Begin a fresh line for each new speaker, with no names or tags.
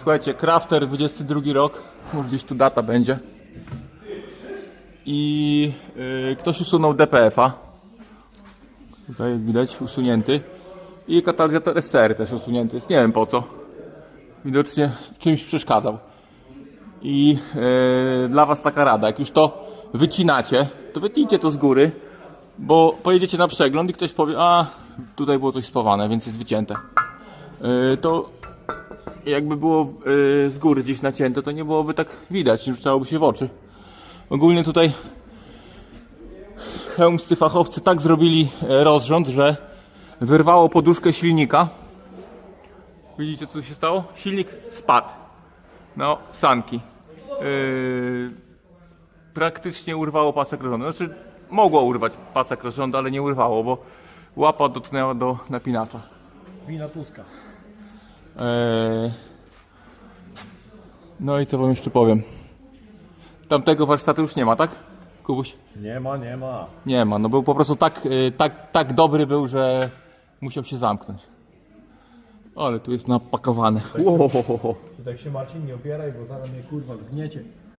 Słuchajcie, Crafter 22 rok, może gdzieś tu data będzie. I y, ktoś usunął DPF-a. Tutaj widać usunięty. I katalizator SCR też usunięty jest, nie wiem po co. Widocznie czymś przeszkadzał. I y, dla was taka rada, jak już to wycinacie, to wytnijcie to z góry, bo pojedziecie na przegląd i ktoś powie, a tutaj było coś spawane, więc jest wycięte. Y, to jakby było y, z góry gdzieś nacięte, to nie byłoby tak widać, rzucałoby się w oczy. Ogólnie tutaj chełmscy fachowcy tak zrobili e, rozrząd, że wyrwało poduszkę silnika. Widzicie co tu się stało? Silnik spadł. No, sanki. Yy, praktycznie urwało pasek rozrządu. Znaczy, mogło urwać pasek rozrządu, ale nie urwało, bo łapa dotknęła do napinacza.
Wina Tuska.
Eee, No i co wam jeszcze powiem? Tamtego warsztatu już nie ma, tak? Kubuś?
Nie ma, nie ma.
Nie ma, no był po prostu tak, y, tak, tak dobry był, że musiał się zamknąć. Ale tu jest napakowane. Łohohoho.
Ty tak się Marcin nie opieraj, bo zaraz mnie kurwa zgniecie.